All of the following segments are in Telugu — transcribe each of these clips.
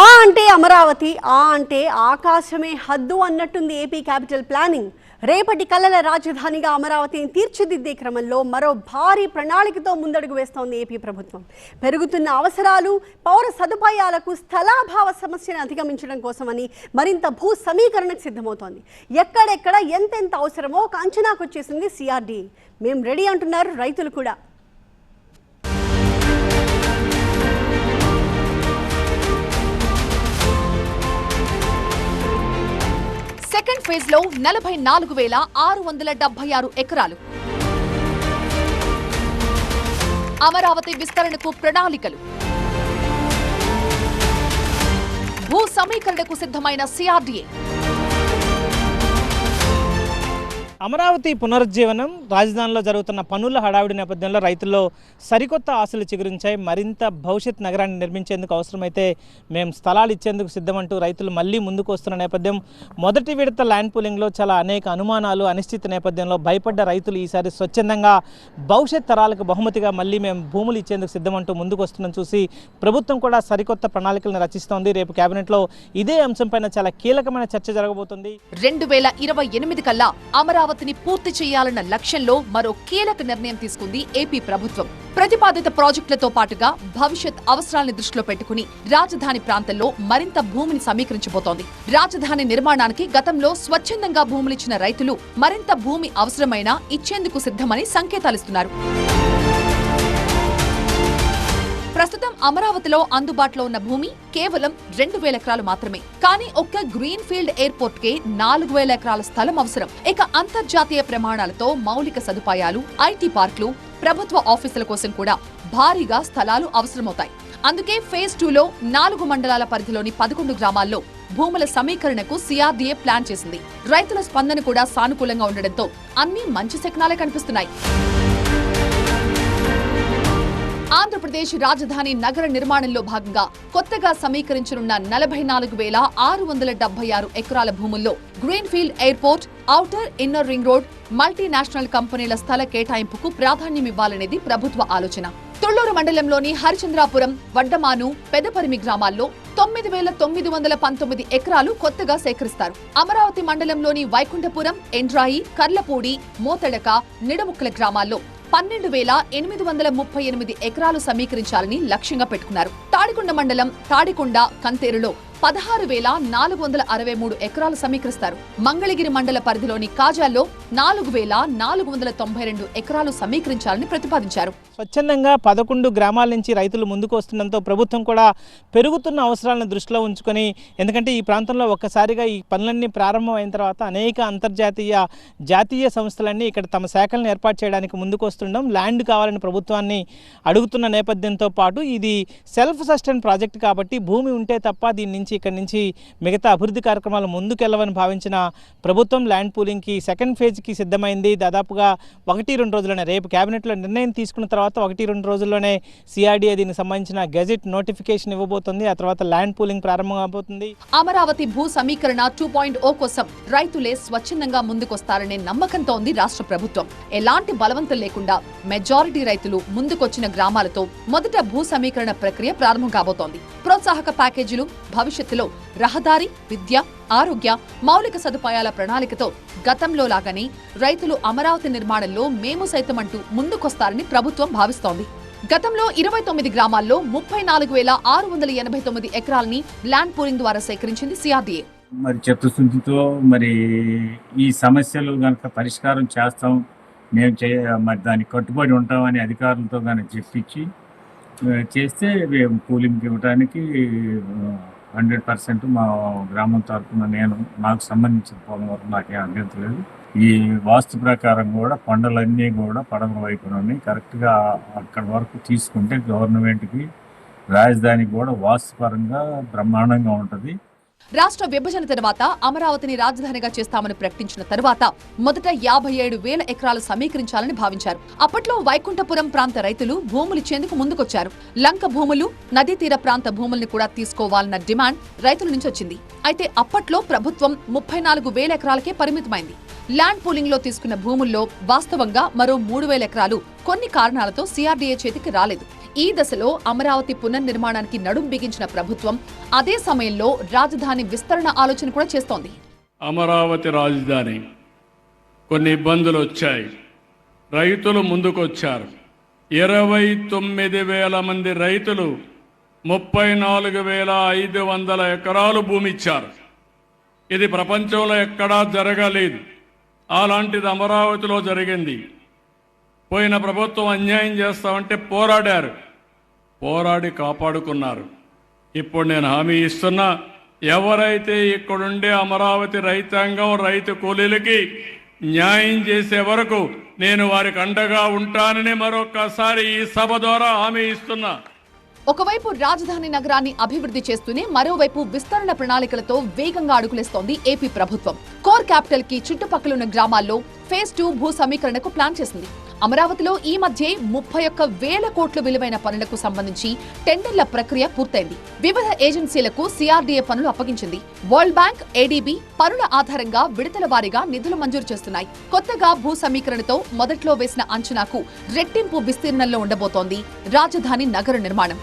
ఆ అంటే అమరావతి ఆ అంటే ఆకాశమే హద్దు అన్నట్టుంది ఏపీ క్యాపిటల్ ప్లానింగ్. రేపటి కళల రాజధానిగా అమరావతిని తీర్చిదిద్దే క్రమంలో మరో భారీ ప్రణాళికతో ముందడుగు వేస్తోంది ఏపీ ప్రభుత్వం. పెరుగుతున్న అవసరాలు పౌర సదుపాయాలకు స్థలాభావ సమస్యను అధిగమించడం కోసమని మరింత భూ సమీకరణకు సిద్ధమవుతోంది. ఎక్కడెక్కడ ఎంతెంత అవసరమో ఒక అంచనాకు వచ్చేసింది సిఆర్డీ. మేము రెడీ అంటున్నారు రైతులు కూడా. సెకండ్ ఫేజ్లో నలభై నాలుగు వేల ఆరు వందల డెబ్బై ఆరు ఎకరాలు. అమరావతి విస్తరణకు ప్రణాళికలు. భూ సమీకరణకు సిద్ధమైన సిఆర్డీఏ. అమరావతి పునరుజ్జీవనం రాజధానిలో జరుగుతున్న పనుల హడావిడి నేపథ్యంలో రైతుల్లో సరికొత్త ఆశలు చిగురించాయి. మరింత భవిష్యత్ నగరాన్ని నిర్మించేందుకు అవసరమైతే మేము స్థలాలు ఇచ్చేందుకు సిద్ధమంటూ రైతులు మళ్ళీ ముందుకు వస్తున్న నేపథ్యం మొదటి విడత ల్యాండ్ పూలింగ్లో చాలా అనేక అనుమానాలు అనిశ్చిత నేపథ్యంలో భయపడ్డ రైతులు ఈసారి స్వచ్ఛందంగా భవిష్యత్ తరాలకు బహుమతిగా మళ్ళీ మేము భూములు ఇచ్చేందుకు సిద్ధమంటూ ముందుకు వస్తున్నాం చూసి ప్రభుత్వం కూడా సరికొత్త ప్రణాళికలను రచిస్తోంది. రేపు కేబినెట్లో ఇదే అంశంపైన చాలా కీలకమైన చర్చ జరగబోతుంది. రెండు వేల ఇరవై ఎనిమిది కల్లా అమరావతి అమరావతిని పూర్తి చేయాలన్న లక్ష్యంలో మరో కీలక నిర్ణయం తీసుకుంది ఏపీ ప్రభుత్వం. ప్రతిపాదిత ప్రాజెక్టులతో పాటుగా భవిష్యత్ అవసరాలను దృష్టిలో పెట్టుకుని రాజధాని ప్రాంతంలో మరింత భూమిని సమీకరించబోతోంది. రాజధాని నిర్మాణానికి గతంలో స్వచ్ఛందంగా భూములిచ్చిన రైతులు మరింత భూమి అవసరమైనా ఇచ్చేందుకు సిద్ధమని సంకేతాలిస్తున్నారు. ప్రస్తుతం అమరావతిలో అందుబాటులో ఉన్న భూమి కేవలం రెండు వేల ఎకరాలు మాత్రమే. కానీ ఒక్క గ్రీన్ ఫీల్డ్ ఎయిర్పోర్ట్ కే నాలుగు వేల ఎకరాల స్థలం అవసరం. ఇక అంతర్జాతీయ ప్రమాణాలతో మౌలిక సదుపాయాలు ఐటీ పార్కులు ప్రభుత్వ ఆఫీసుల కోసం కూడా భారీగా స్థలాలు అవసరమవుతాయి. అందుకే ఫేజ్ టూలో నాలుగు మండలాల పరిధిలోని పదకొండు గ్రామాల్లో భూముల సమీకరణకు సిఆర్డీఏ ప్లాన్ చేసింది. రైతుల స్పందన కూడా సానుకూలంగా ఉండడంతో అన్ని మంచి శకనాలే కనిపిస్తున్నాయి. ఆంధ్రప్రదేశ్ రాజధాని నగర నిర్మాణంలో భాగంగా కొత్తగా సమీకరించనున్న నలభై నాలుగు వేల ఆరు వందల డెబ్బై ఆరు ఎకరాల భూముల్లో greenfield airport outer inner ring road multinational కంపెనీల స్థల కేటాయింపుకు ప్రాధాన్యమివ్వాలనేది ప్రభుత్వ ఆలోచన. తొళ్ళూరు మండలంలోని హరిచంద్రాపురం వడ్డమాను పెదపరిమి గ్రామాల్లో తొమ్మిది వేల తొమ్మిది వందల పంతొమ్మిది ఎకరాలు కొత్తగా సేకరిస్తారు. అమరావతి మండలంలోని వైకుంఠపురం ఎండ్రాయి కర్లపూడి మోతడక నిడముక్కల గ్రామాల్లో పన్నెండు వేల ఎనిమిది వందల ముప్పై ఎనిమిది ఎకరాలు సమీకరించాలని లక్ష్యంగా పెట్టుకున్నారు. తాడికొండ మండలం తాడికొండ కంతేరులో పదహారు వేల నాలుగు వందల అరవై మూడు ఎకరాలు సమీకరిస్తారు. మంగళగిరి మండల పరిధిలోని కాజాల్లో నాలుగు వేల నాలుగు వందల తొంభై రెండు ఎకరాలు సమీకరించాలని ప్రతిపాదించారు. స్వచ్ఛందంగా పదకొండు గ్రామాల నుంచి రైతులు ముందుకు వస్తుండటంతో ప్రభుత్వం కూడా పెరుగుతున్న అవసరాలను దృష్టిలో ఉంచుకొని ఎందుకంటే ఈ ప్రాంతంలో ఒక్కసారిగా ఈ పనులన్నీ ప్రారంభమైన తర్వాత అనేక అంతర్జాతీయ జాతీయ సంస్థలన్నీ ఇక్కడ తమ శాఖలను ఏర్పాటు చేయడానికి ముందుకు వస్తుండడం ల్యాండ్ కావాలని ప్రభుత్వాన్ని అడుగుతున్న నేపథ్యంతో పాటు ఇది సెల్ఫ్ సస్టైన్ ప్రాజెక్ట్ కాబట్టి భూమి ఉంటే తప్ప దీని నుంచి ఇక్కడ నుంచి మిగతా అభివృద్ధి కార్యక్రమాలు ముందుకెళ్ళవని భావించిన ప్రభుత్వం ల్యాండ్ పూలింగ్కి సెకండ్ ఫేజ్కి సిద్ధమైంది. దాదాపుగా ఒకటి రెండు రోజుల్లోనే రేపు కేబినెట్లో నిర్ణయం తీసుకున్న తర్వాత ఒకటి రెండు రోజుల్లోనే సిఆర్డీఏ దీనికి సంబంధించిన గెజెట్ నోటిఫికేషన్ ఇవ్వబోతుంది. ఆ తర్వాత ల్యాండ్ పూలింగ్ ప్రారంభం అవబోతుంది అమరావతి భూ సమీకరణ టూ పాయింట్ ఓ కోసం రైతులే స్వచ్ఛందంగా ముందుకొస్తారనే నమ్మకంతో ఉంది రాష్ట్ర ప్రభుత్వం. ఎలాంటి బలవంతం లేకుండా మెజారిటీ రైతులు ముందుకొచ్చిన గ్రామాలతో మొదట భూ సమీకరణ ప్రక్రియ ప్రారంభం కాబోతోంది. ప్రోత్సాహక ప్యాకేజీలు భవిష్యత్తులో రహదారి విద్య ఆరోగ్య మౌలిక సదుపాయాల ప్రణాళికతో గతంలో లాగానే రైతులు అమరావతి నిర్మాణంలో మేము సైతమంటూ ముందుకొస్తారని ప్రభుత్వం భావిస్తోంది. గతంలో ఇరవై తొమ్మిది గ్రామాల్లో ముప్పై నాలుగు వేల ఆరు వందల ఎనభై తొమ్మిది ఎకరాలని ల్యాండ్ పూలింగ్ ద్వారా సేకరించింది సిఆర్డీఏ. మరి చిత్తశుద్ధితో మరి ఈ సమస్యలు కనుక పరిష్కారం చేస్తాం మేము చే మరి దానికి కట్టుబడి ఉంటామని అధికారులతో కనుక చెప్పించి చేస్తే మేము కూలింగ్ ఇవ్వడానికి హండ్రెడ్ పర్సెంట్ మా గ్రామం తరఫున నేను నాకు సంబంధించిన పొలం వరకు నాకేం అభ్యంతరం లేదు. ఈ వాస్తు ప్రకారం కూడా కొండలన్నీ కూడా పడమర వైపున ఉన్నాయి. కరెక్ట్గా అక్కడ వరకు తీసుకుంటే గవర్నమెంట్కి రాజధానికి కూడా వాస్తుపరంగా బ్రహ్మాండంగా ఉంటుంది. రాష్ట్ర విభజన తర్వాత అమరావతిని రాజధానిగా చేస్తామని ప్రకటించిన తరువాత మొదట యాభై ఏడు వేల ఎకరాలు సమీకరించాలని భావించారు. అప్పట్లో వైకుంఠపురం ప్రాంత రైతులు భూములిచ్చేందుకు ముందుకొచ్చారు. లంక భూములు నదీ తీర ప్రాంత భూముల్ని కూడా తీసుకోవాలన్న డిమాండ్ రైతుల నుంచి వచ్చింది. అయితే అప్పట్లో ప్రభుత్వం ముప్పై నాలుగు వేల ఎకరాలకే పరిమితమైంది. ల్యాండ్ పూలింగ్లో తీసుకున్న భూముల్లో వాస్తవంగా మరో మూడు వేల ఎకరాలు కొన్ని కారణాలతో సిఆర్డీఏ చేతికి రాలేదు. ఈ దశలో అమరావతి పునర్నిర్మాణానికి నడుం బిగించిన ప్రభుత్వం అదే సమయంలో రాజధాని విస్తరణ ఆలోచన కూడా చేస్తోంది. అమరావతి రాజధాని కొన్ని ఇబ్బందులు వచ్చాయి. రైతులు ముందుకొచ్చారు. ఇరవై తొమ్మిది వేల మంది రైతులు ముప్పై నాలుగు వేల ఐదు వందల ఎకరాలు భూమి ఇచ్చారు. ఇది ప్రపంచంలో ఎక్కడా జరగలేదు. అలాంటిది అమరావతిలో జరిగింది. పోయిన ప్రభుత్వం అన్యాయం చేస్తామంటే పోరాడారు. పోరాడి కాపాడుకున్నారు. ఇప్పుడు నేను హామీ ఇస్తున్నా ఎవరైతే ఇక్కడుండే అమరావతి రైతాంగం రైతు కూలీలకి న్యాయం చేసే వరకు నేను వారికి అండగా ఉంటానని మరొకసారి ఈ సభ ద్వారా హామీ ఇస్తున్నా. ఒకవైపు రాజధాని నగరాన్ని అభివృద్ధి చేస్తూనే మరోవైపు విస్తరణ ప్రణాళికలతో వేగంగా అడుగులేస్తోంది ఏపీ ప్రభుత్వం. కోర్ క్యాపిటల్కి చుట్టుపక్కలున్న గ్రామాల్లో ఫేజ్ టూ భూ సమీకరణకు ప్లాన్ చేసింది. అమరావతిలో ఈ మధ్య ముప్పై ఒక్క వేల కోట్ల విలువైన పనులకు సంబంధించి టెండర్ల ప్రక్రియ పూర్తయింది. వివిధ ఏజెన్సీలకు సిఆర్డీఏ పనులు అప్పగించింది. వరల్డ్ బ్యాంక్ ఏడీబీ పనుల ఆధారంగా విడతల వారీగా నిధులు మంజూరు చేస్తున్నాయి. కొత్తగా భూ సమీకరణతో మొదట్లో వేసిన అంచనాకు రెట్టింపు విస్తీర్ణంలో ఉండబోతోంది రాజధాని నగర నిర్మాణం.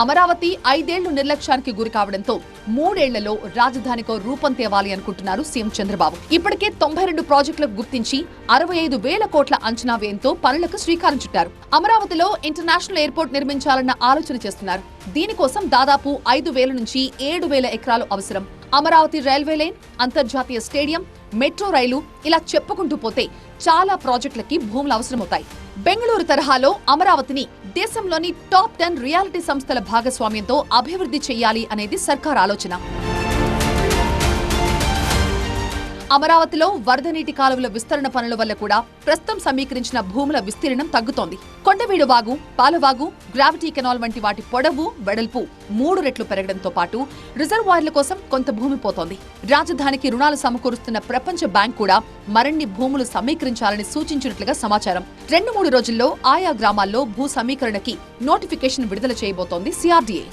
అమరావతి ఐదేళ్ళు నిర్లక్ష్యానికి గురి కావడంతో మూడేళ్ళలో రాజధానికో రూపం తేవాలి అనుకుంటున్నారు సీఎం చంద్రబాబు. ఇప్పటికే తొంభై రెండు ప్రాజెక్టులకు గుర్తించి అరవై ఐదు వేల కోట్ల అంచనా వ్యయంతో పనులకు శ్రీకారం చుట్టారు. అమరావతిలో ఇంటర్నేషనల్ ఎయిర్పోర్ట్ నిర్మించాలన్న ఆలోచన చేస్తున్నారు. దీనికోసం దాదాపు ఐదు వేల నుంచి ఏడు వేల ఎకరాలు అవసరం. అమరావతి రైల్వే లైన్ అంతర్జాతీయ స్టేడియం మెట్రో రైలు ఇలా చెప్పుకుంటూ పోతే చాలా ప్రాజెక్టులకి భూములు అవసరమవుతాయి. బెంగళూరు తరహాలో అమరావతిని దేశంలోని టాప్ టెన్ రియాలిటీ సంస్థల భాగస్వామ్యంతో అభివృద్ధి చేయాలి అనేది సర్కార్ ఆలోచన. అమరావతిలో వరద నీటి కాలువల విస్తరణ పనుల వల్ల కూడా ప్రస్తుతం సమీకరించిన భూముల విస్తీర్ణం తగ్గుతోంది. కొండవీడు వాగు పాలవాగు గ్రావిటీ కెనాల్ వంటి వాటి పొడవు వెడల్పు మూడు రెట్లు పెరగడంతో పాటు రిజర్వాయర్ల కోసం కొంత భూమి పోతోంది. రాజధానికి రుణాలు సమకూరుస్తున్న ప్రపంచ బ్యాంక్ కూడా మరిన్ని భూములు సమీకరించాలని సూచించినట్లుగా సమాచారం. రెండు మూడు రోజుల్లో ఆయా గ్రామాల్లో భూ సమీకరణకి నోటిఫికేషన్ విడుదల చేయబోతోంది సిఆర్డీఏ.